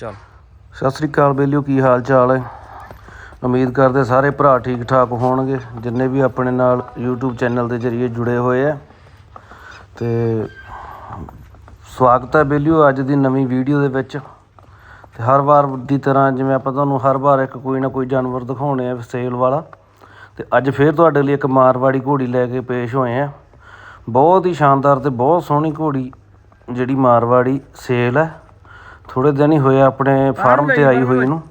ਚਲ। ਸਤਿ ਸ੍ਰੀ ਅਕਾਲ ਬੇਲਿਓ, ਕੀ ਹਾਲ ਚਾਲ ਹੈ? ਉਮੀਦ ਕਰਦੇ ਸਾਰੇ ਭਰਾ ਠੀਕ ਠਾਕ ਹੋਣਗੇ, ਜਿੰਨੇ ਵੀ ਆਪਣੇ ਨਾਲ YouTube ਚੈਨਲ ਦੇ ਜ਼ਰੀਏ ਜੁੜੇ ਹੋਏ ਆ। ਤੇ ਸਵਾਗਤ ਹੈ ਬੇਲਿਓ ਅੱਜ ਦੀ ਨਵੀਂ ਵੀਡੀਓ ਦੇ ਵਿੱਚ। ਤੇ ਹਰ ਵਾਰ ਦੀ ਤਰ੍ਹਾਂ ਜਿਵੇਂ ਆਪਾਂ ਤੁਹਾਨੂੰ ਹਰ ਵਾਰ ਇੱਕ ਕੋਈ ਨਾ ਕੋਈ ਜਾਨਵਰ ਦਿਖਾਉਣੇ ਆ ਸੇਲ ਵਾਲਾ। ਤੇ ਅੱਜ ਫੇਰ ਤੁਹਾਡੇ ਲਈ ਇੱਕ ਮਾਰਵਾੜੀ ਘੋੜੀ ਲੈ ਕੇ ਪੇਸ਼ ਹੋਏ ਆ। ਬਹੁਤ ਹੀ ਸ਼ਾਨਦਾਰ ਤੇ ਬਹੁਤ ਸੋਹਣੀ ਘੋੜੀ ਜਿਹੜੀ ਮਾਰਵਾੜੀ ਸੇਲ ਹੈ। ਥੋੜੇ ਦਿਨ ਹੀ ਹੋਏ ਆਪਣੇ ਫਾਰਮ ਤੇ ਆਈ ਹੋਈ ਨੂੰ।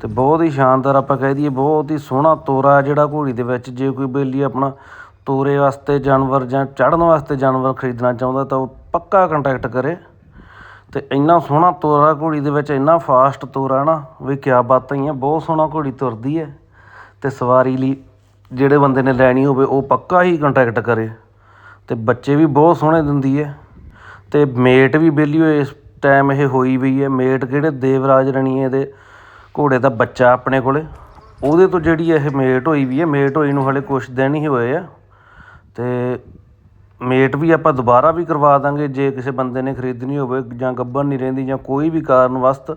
ਤੇ ਬਹੁਤ ਹੀ ਸ਼ਾਨਦਾਰ ਆਪਾਂ ਕਹਿ ਦਈਏ ਬਹੁਤ ਹੀ ਸੋਹਣਾ ਤੋਰਾ ਜਿਹੜਾ ਘੋੜੀ ਦੇ ਵਿੱਚ। ਜੇ ਕੋਈ ਬੇਲੀ ਆਪਣਾ ਤੋਰੇ ਵਾਸਤੇ ਜਾਨਵਰ ਜਾਂ ਚੜਨ ਵਾਸਤੇ ਜਾਨਵਰ ਖਰੀਦਣਾ ਚਾਹੁੰਦਾ ਤਾਂ ਉਹ ਪੱਕਾ ਕੰਟੈਕਟ ਕਰੇ। ਤੇ ਇੰਨਾ ਸੋਹਣਾ ਤੋਰਾ ਘੋੜੀ ਦੇ ਵਿੱਚ ਇੰਨਾ ਫਾਸਟ ਤੋਰਾ ਨਾ ਵੀ ਕਿਆ ਬਾਤਾਂ ਹੀ ਆ ਬਹੁਤ ਸੋਹਣਾ ਘੋੜੀ ਤੁਰਦੀ ਹੈ। ਤੇ ਸਵਾਰੀ ਲਈ ਜਿਹੜੇ ਬੰਦੇ ਨੇ ਲੈਣੀ ਹੋਵੇ ਉਹ ਪੱਕਾ ਹੀ ਕੰਟੈਕਟ ਕਰੇ। ਤੇ ਬੱਚੇ ਵੀ ਬਹੁਤ ਸੋਹਣੇ ਦਿੰਦੀ ਹੈ। ਤੇ ਮੇਟ ਵੀ ਬੇਲੀ ਹੋਏ ਇਸ ਟਾਈਮ ਇਹ ਹੋਈ ਵੀ ਹੈ। ਮੇਟ ਕਿਹੜੇ? ਦੇਵਰਾਜ ਰਣੀਏ ਦੇ ਘੋੜੇ ਦਾ ਬੱਚਾ ਆਪਣੇ ਕੋਲੇ। ਉਹਦੇ ਤੋਂ ਜਿਹੜੀ ਇਹ ਮੇਟ ਹੋਈ ਵੀ ਹੈ, ਮੇਟ ਹੋਈ ਨੂੰ ਹਲੇ ਕੁਛ ਦਿਨ ਹੀ ਹੋਏ ਆ। ਤੇ ਮੇਟ ਵੀ ਆਪਾਂ ਦੁਬਾਰਾ ਵੀ ਕਰਵਾ ਦਾਂਗੇ। ਜੇ ਕਿਸੇ ਬੰਦੇ ਨੇ ਖਰੀਦਣੀ ਹੋਵੇ ਜਾਂ ਗੱਬਨ ਨਹੀਂ ਰਹਿੰਦੀ ਜਾਂ ਕੋਈ ਵੀ ਕਾਰਨ ਵਸਤ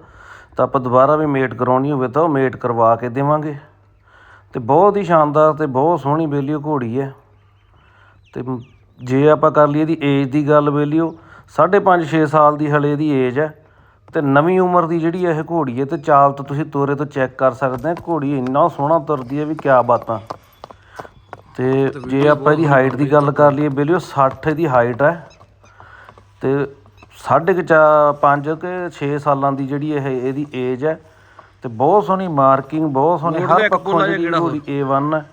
ਤਾਂ ਆਪਾਂ ਦੁਬਾਰਾ ਵੀ ਮੇਟ ਕਰਾਉਣੀ ਹੋਵੇ ਤਾਂ ਉਹ ਮੇਟ ਕਰਵਾ ਕੇ ਦੇਵਾਂਗੇ। ਤੇ ਬਹੁਤ ਹੀ ਸ਼ਾਨਦਾਰ ਤੇ ਬਹੁਤ ਸੋਹਣੀ ਬੇਲੀਓ ਘੋੜੀ ਹੈ। ਤੇ ਜੇ ਆਪਾਂ ਕਰ ਲਈਏ ਦੀ ਏਜ ਦੀ ਗੱਲ ਬੇਲੀਓ 5.5 6 ਸਾਲ ਦੀ ਹਲੇ ਇਹਦੀ ਏਜ ਹੈ ਤੇ ਨਵੀਂ ਉਮਰ ਦੀ ਜਿਹੜੀ ਇਹ ਘੋੜੀ ਹੈ ਤੇ ਚਾਲ ਤਾਂ ਤੁਸੀਂ ਤੋਰੇ ਤੋਂ ਚੈੱਕ ਕਰ ਸਕਦੇ ਆ। ਘੋੜੀ ਇੰਨਾ ਸੋਹਣਾ ਤੁਰਦੀ ਹੈ ਵੀ ਕਿਆ ਬਾਤਾਂ। ਤੇ ਜੇ ਆਪਾਂ ਇਹਦੀ ਹਾਈਟ ਦੀ ਗੱਲ ਕਰ ਲਈਏ ਬੇਲੀਓ 60 ਦੀ ਹਾਈਟ ਹੈ। ਤੇ ਸਾਢੇ ਕੁ ਚਾ 5 ਕੇ 6 ਸਾਲਾਂ ਦੀ ਜਿਹੜੀ ਇਹ ਇਹਦੀ ਏਜ ਹੈ ਤੇ ਬਹੁਤ ਸੋਹਣੀ ਮਾਰਕਿੰਗ ਬਹੁਤ ਸੋਹਣੀ ਹਰ ਪੱਖੋਂ ਜਿਹੜੀ ਘੋੜੀ A1 ਹੈ।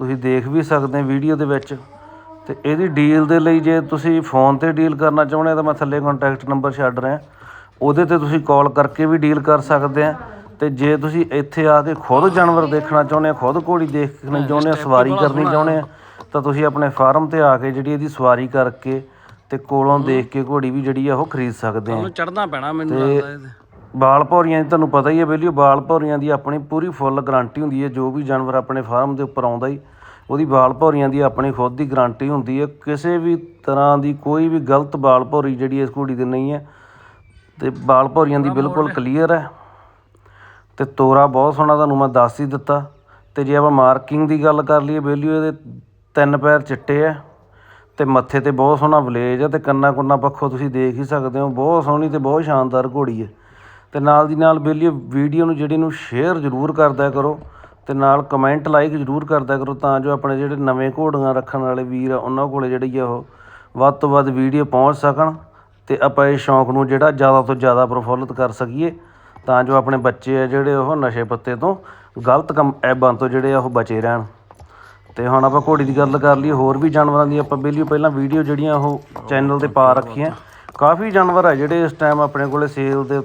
ਤੁਸੀਂ ਦੇਖ ਵੀ ਸਕਦੇ ਹੋ ਵੀਡੀਓ ਦੇ ਵਿੱਚ। ਤੇ ਇਹਦੀ ਡੀਲ ਦੇ ਲਈ ਜੇ ਤੁਸੀਂ ਫੋਨ ਤੇ ਡੀਲ ਕਰਨਾ ਚਾਹੁੰਦੇ ਤਾਂ ਮੈਂ ਥੱਲੇ ਕੰਟੈਕਟ ਨੰਬਰ ਛੱਡ ਰਿਹਾ। ਉਹਦੇ ਤੇ ਤੁਸੀਂ ਕਾਲ ਕਰਕੇ ਵੀ ਡੀਲ ਕਰ ਸਕਦੇ ਆ। ਤੇ ਜੇ ਤੁਸੀਂ ਇੱਥੇ ਆ ਕੇ ਖੁਦ ਜਾਨਵਰ ਦੇਖਣਾ ਚਾਹੁੰਦੇ ਆ ਖੁਦ ਘੋੜੀ ਦੇਖਣੀ ਚਾਹੁੰਦੇ ਆ ਸਵਾਰੀ ਕਰਨੀ ਚਾਹੁੰਦੇ ਆ ਤਾਂ ਤੁਸੀਂ ਆਪਣੇ ਫਾਰਮ ਤੇ ਆ ਕੇ ਜਿਹੜੀ ਇਹਦੀ ਸਵਾਰੀ ਕਰਕੇ ਤੇ ਕੋਲੋਂ ਦੇਖ ਕੇ ਘੋੜੀ ਵੀ ਜਿਹੜੀ ਆ ਉਹ ਖਰੀਦ ਸਕਦੇ ਆ। ਉਹਨੂੰ ਚੜਨਾ ਪੈਣਾ ਮੈਨੂੰ ਲੱਗਦਾ ਇਹਦੇ। ਬਾਲ ਭੌਰੀਆਂ ਦੀ ਤੁਹਾਨੂੰ ਪਤਾ ਹੀ ਹੈ ਬੇਲੀਓ ਬਾਲ ਭੌਰੀਆਂ ਦੀ ਆਪਣੀ ਪੂਰੀ ਫੁੱਲ ਗਾਰੰਟੀ ਹੁੰਦੀ ਹੈ ਜੋ ਵੀ ਜਾਨਵਰ ਆਪਣੇ ਫਾਰਮ ਦੇ ਉੱਪਰ ਆਉਂਦਾ ਹੀ ਉਹਦੀ ਬਾਲ ਭੌਰੀਆਂ ਦੀ ਆਪਣੀ ਖੁਦ ਦੀ ਗਾਰੰਟੀ ਹੁੰਦੀ ਹੈ। ਕਿਸੇ ਵੀ ਤਰ੍ਹਾਂ ਦੀ ਕੋਈ ਵੀ ਗਲਤ ਬਾਲ ਭੌਰੀ ਜਿਹੜੀ ਇਸ ਘੋੜੀ ਦੀ ਨਹੀਂ ਹੈ ਤੇ ਬਾਲ ਭੌਰੀਆਂ ਦੀ ਬਿਲਕੁਲ ਕਲੀਅਰ ਹੈ। ਤੇ ਤੋਰਾ ਬਹੁਤ ਸੋਹਣਾ ਤੁਹਾਨੂੰ ਮੈਂ ਦੱਸ ਹੀ ਦਿੱਤਾ। ਤੇ ਜੇ ਆਪਾਂ ਮਾਰਕਿੰਗ ਦੀ ਗੱਲ ਕਰ ਲਈਏ ਬੇਲੀਓ ਇਹਦੇ ਤਿੰਨ ਪੈਰ ਚਿੱਟੇ ਆ ਤੇ ਮੱਥੇ ਤੇ ਬਹੁਤ ਸੋਹਣਾ ਬਲੇਜ ਆ ਤੇ ਕੰਨਾ ਕੁੰਨਾ ਪੱਖੋਂ ਤੁਸੀਂ ਦੇਖ ਹੀ ਸਕਦੇ ਹੋ ਬਹੁਤ ਸੋਹਣੀ ਤੇ ਬਹੁਤ ਸ਼ਾਨਦਾਰ ਘੋੜੀ ਹੈ। ਤੇ ਨਾਲ ਦੀ ਨਾਲ ਬੇਲੀਓ ਵੀਡੀਓ ਨੂੰ ਜਿਹੜੀ ਨੂੰ ਸ਼ੇਅਰ ਜ਼ਰੂਰ ਕਰਦਿਆ ਕਰੋ। ਅਤੇ ਨਾਲ ਕਮੈਂਟ ਲਾਈਕ ਜ਼ਰੂਰ ਕਰਦਿਆ ਕਰੋ ਤਾਂ ਜੋ ਆਪਣੇ ਜਿਹੜੇ ਨਵੇਂ ਘੋੜੀਆਂ ਰੱਖਣ ਵਾਲੇ ਵੀਰ ਆ, ਉਹਨਾਂ ਕੋਲ ਜਿਹੜੀ ਆ ਉਹ ਵੱਧ ਤੋਂ ਵੱਧ ਵੀਡੀਓ ਪਹੁੰਚ ਸਕਣ ਅਤੇ ਆਪਾਂ ਇਹ ਸ਼ੌਂਕ ਨੂੰ ਜਿਹੜਾ ਜ਼ਿਆਦਾ ਤੋਂ ਜ਼ਿਆਦਾ ਪ੍ਰਫੁੱਲਿਤ ਕਰ ਸਕੀਏ ਤਾਂ ਜੋ ਆਪਣੇ ਬੱਚੇ ਆ ਜਿਹੜੇ ਉਹ ਨਸ਼ੇ ਪੱਤੇ ਤੋਂ ਗਲਤ ਕੰਮ, ਐਬਾਂ ਤੋਂ ਜਿਹੜੇ ਆ ਉਹ ਬਚੇ ਰਹਿਣ। ਤੇ ਹੁਣ ਆਪਾਂ ਘੋੜੀ ਦੀ ਗੱਲ ਕਰ ਲਈਏ, ਹੋਰ ਵੀ ਜਾਨਵਰਾਂ ਦੀ ਆਪਾਂ ਬੇਲੀਓ ਪਹਿਲਾਂ ਵੀਡੀਓ ਜਿਹੜੀਆਂ ਉਹ ਚੈਨਲ ਤੇ ਪਾ ਰੱਖੀਆਂ। ਕਾਫੀ ਜਾਨਵਰ ਆ ਜਿਹੜੇ ਇਸ ਟਾਈਮ ਆਪਣੇ ਕੋਲੇ ਸੇਲ ਦੇ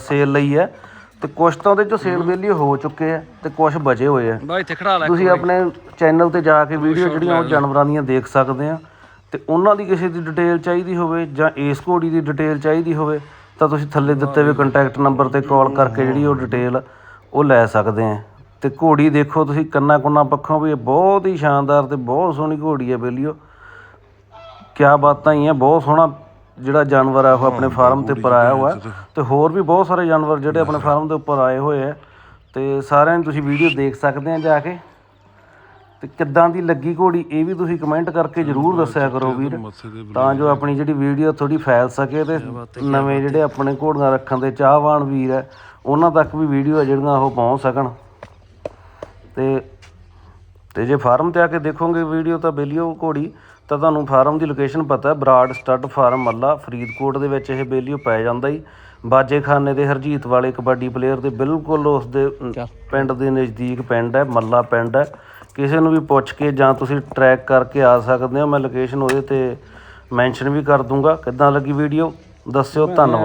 ਸੇਲ ਲਈ ਹੈ ਤੇ ਕੁਝ ਤਾਂ ਉਹਦੇ ਚੋਂ ਸੇਲ ਬੇਲੀਓ ਹੋ ਚੁੱਕੇ ਆ ਤੇ ਕੁਝ ਬਚੇ ਹੋਏ ਆ। ਬਾਈ ਇੱਥੇ ਖੜਾ ਲੈ ਤੁਸੀਂ ਆਪਣੇ ਚੈਨਲ ਤੇ ਜਾ ਕੇ ਵੀਡੀਓ ਜਿਹੜੀਆਂ ਉਹ ਜਾਨਵਰਾਂ ਦੀਆਂ ਦੇਖ ਸਕਦੇ ਆ। ਤੇ ਉਹਨਾਂ ਦੀ ਕਿਸੇ ਦੀ ਡਿਟੇਲ ਚਾਹੀਦੀ ਹੋਵੇ ਜਾਂ ਇਸ ਘੋੜੀ ਦੀ ਡਿਟੇਲ ਚਾਹੀਦੀ ਹੋਵੇ ਤਾਂ ਤੁਸੀਂ ਥੱਲੇ ਦਿੱਤੇ ਹੋਏ ਕੰਟੈਕਟ ਨੰਬਰ ਤੇ ਕਾਲ ਕਰਕੇ ਜਿਹੜੀ ਉਹ ਡਿਟੇਲ ਉਹ ਲੈ ਸਕਦੇ ਆ। ਤੇ ਘੋੜੀ ਦੇਖੋ ਤੁਸੀਂ ਕੰਨਾ ਕੁੰਨਾ ਪੱਖੋਂ ਵੀ ਇਹ ਬਹੁਤ ਹੀ ਸ਼ਾਨਦਾਰ ਤੇ ਬਹੁਤ ਸੋਹਣੀ ਘੋੜੀ ਹੈ ਬੇਲੀਓ। ਕਿਆ ਬਾਤਾਂ ਹੀ ਆ ਬਹੁਤ ਸੋਹਣਾ ਜਿਹੜਾ ਜਾਨਵਰ ਆ ਉਹ ਆਪਣੇ ਫਾਰਮ ਤੇ ਉੱਪਰ ਆਇਆ ਹੋਇਆ ਤੇ ਹੋਰ ਵੀ ਬਹੁਤ ਸਾਰੇ ਜਾਨਵਰ ਜਿਹੜੇ ਆਪਣੇ ਫਾਰਮ ਦੇ ਉੱਪਰ ਆਏ ਹੋਏ ਆ। ਤੇ ਸਾਰਿਆਂ ਨੂੰ ਤੁਸੀਂ ਵੀਡੀਓ ਦੇਖ ਸਕਦੇ ਆ ਜਾ ਕੇ। ਤੇ ਕਿੱਦਾਂ ਦੀ ਲੱਗੀ ਘੋੜੀ ਇਹ ਵੀ ਤੁਸੀਂ ਕਮੈਂਟ ਕਰਕੇ ਜਰੂਰ ਦੱਸਿਆ ਕਰੋ ਵੀਰ। ਤਾਂ ਜੋ ਆਪਣੀ ਜਿਹੜੀ ਵੀਡੀਓ ਥੋੜੀ ਫੈਲ ਸਕੇ ਤੇ ਨਵੇਂ ਜਿਹੜੇ ਆਪਣੇ ਘੋੜੀਆਂ ਰੱਖਣ ਦੇ ਚਾਹਵਾਨ ਵੀਰ ਹੈ ਉਹਨਾਂ ਤੱਕ ਵੀ ਵੀਡੀਓ ਜਿਹੜੀਆਂ ਉਹ ਪਹੁੰਚ ਸਕਣ। ਤੇ ਤੇ ਜੇ ਫਾਰਮ ਤੇ ਆ ਕੇ ਦੇਖੋਗੇ ਵੀਡੀਓ ਤਾਂ ਬੇਲੀਓ ਘੋੜੀ ਤਾਂ ਤੁਹਾਨੂੰ ਫਾਰਮ ਦੀ ਲੋਕੇਸ਼ਨ ਪਤਾ ਹੈ ਬਰਾੜ ਸਟੱਡ ਫਾਰਮ ਮੱਲਾ ਫਰੀਦਕੋਟ ਦੇ ਵਿੱਚ ਇਹ ਬੇਲੀਓ ਪੈ ਜਾਂਦਾ ਹੀ ਬਾਜੇਖਾਨੇ ਦੇ ਹਰਜੀਤ ਵਾਲੇ ਕਬੱਡੀ ਪਲੇਅਰ ਦੇ ਬਿਲਕੁਲ ਉਸ ਦੇ ਪਿੰਡ ਦੇ ਨਜ਼ਦੀਕ ਪਿੰਡ ਹੈ ਮੱਲਾ ਪਿੰਡ ਹੈ। ਕਿਸੇ ਨੂੰ ਵੀ ਪੁੱਛ ਕੇ ਜਾਂ ਤੁਸੀਂ ਟਰੈਕ ਕਰਕੇ ਆ ਸਕਦੇ ਹੋ ਮੈਂ ਲੋਕੇਸ਼ਨ ਉਹਦੇ ਤੇ ਮੈਂਸ਼ਨ ਵੀ ਕਰ ਦੂੰਗਾ। ਕਿੱਦਾਂ ਲੱਗੀ ਵੀਡੀਓ ਦੱਸਿਓ ਧੰਨਵਾਦ।